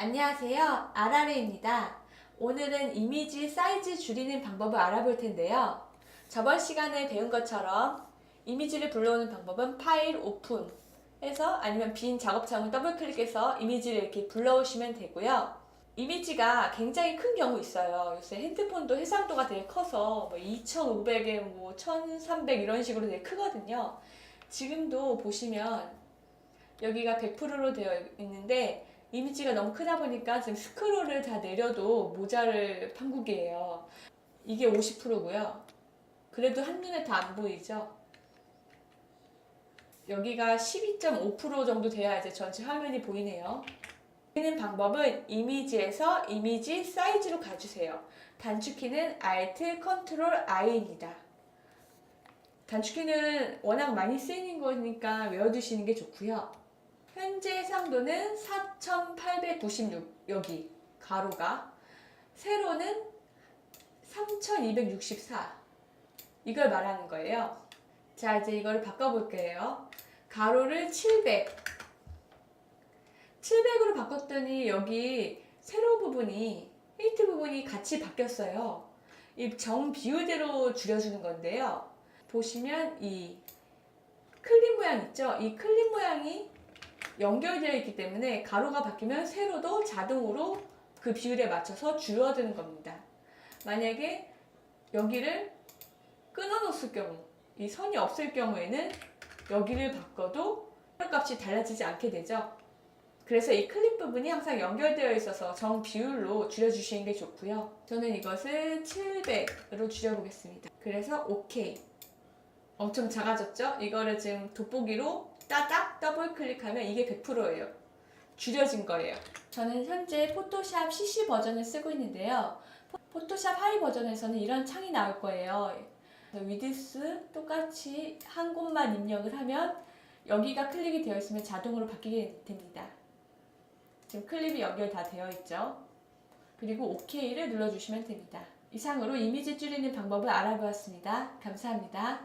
안녕하세요. 아라레입니다. 오늘은 이미지 사이즈 줄이는 방법을 알아볼 텐데요. 저번 시간에 배운 것처럼 이미지를 불러오는 방법은 파일 오픈 해서 아니면 빈 작업창을 더블 클릭해서 이미지를 이렇게 불러오시면 되고요. 이미지가 굉장히 큰 경우 있어요. 요새 핸드폰도 해상도가 되게 커서 뭐 2500에 뭐 1300 이런 식으로 되게 크거든요. 지금도 보시면 여기가 100%로 되어 있는데 이미지가 너무 크다 보니까 지금 스크롤을 다 내려도 모자를 판국이에요. 이게 50%고요. 그래도 한눈에 다 안 보이죠? 여기가 12.5% 정도 돼야 이제 전체 화면이 보이네요. 쓰는 방법은 이미지에서 이미지 사이즈로 가주세요. 단축키는 Alt, Ctrl, I입니다. 단축키는 워낙 많이 쓰이는 거니까 외워두시는 게 좋고요. 현재 해상도는 4896 여기 가로가 세로는 3264 이걸 말하는 거예요. 자 이제 이거를 바꿔볼게요. 가로를 700 700으로 바꿨더니 여기 세로 부분이 헤이트 부분이 같이 바뀌었어요. 이 정 비율대로 줄여주는 건데요. 보시면 이 클립 모양 있죠? 이 클립 모양이 연결되어 있기 때문에 가로가 바뀌면 세로도 자동으로 그 비율에 맞춰서 줄어드는 겁니다. 만약에 여기를 끊어놓을 경우, 이 선이 없을 경우에는 여기를 바꿔도 값이 달라지지 않게 되죠. 그래서 이 클립 부분이 항상 연결되어 있어서 정 비율로 줄여주시는 게 좋고요. 저는 이것을 700으로 줄여보겠습니다. 그래서 OK. 엄청 작아졌죠? 이거를 지금 돋보기로 따닥 더블 클릭하면 이게 100%예요. 줄여진 거예요. 저는 현재 포토샵 CC 버전을 쓰고 있는데요. 포- 포토샵 하이 버전에서는 이런 창이 나올 거예요. 위드스 똑같이 한 곳만 입력을 하면 여기가 클릭이 되어 있으면 자동으로 바뀌게 됩니다. 지금 클립이 연결 다 되어 있죠. 그리고 OK를 눌러주시면 됩니다. 이상으로 이미지 줄이는 방법을 알아보았습니다. 감사합니다.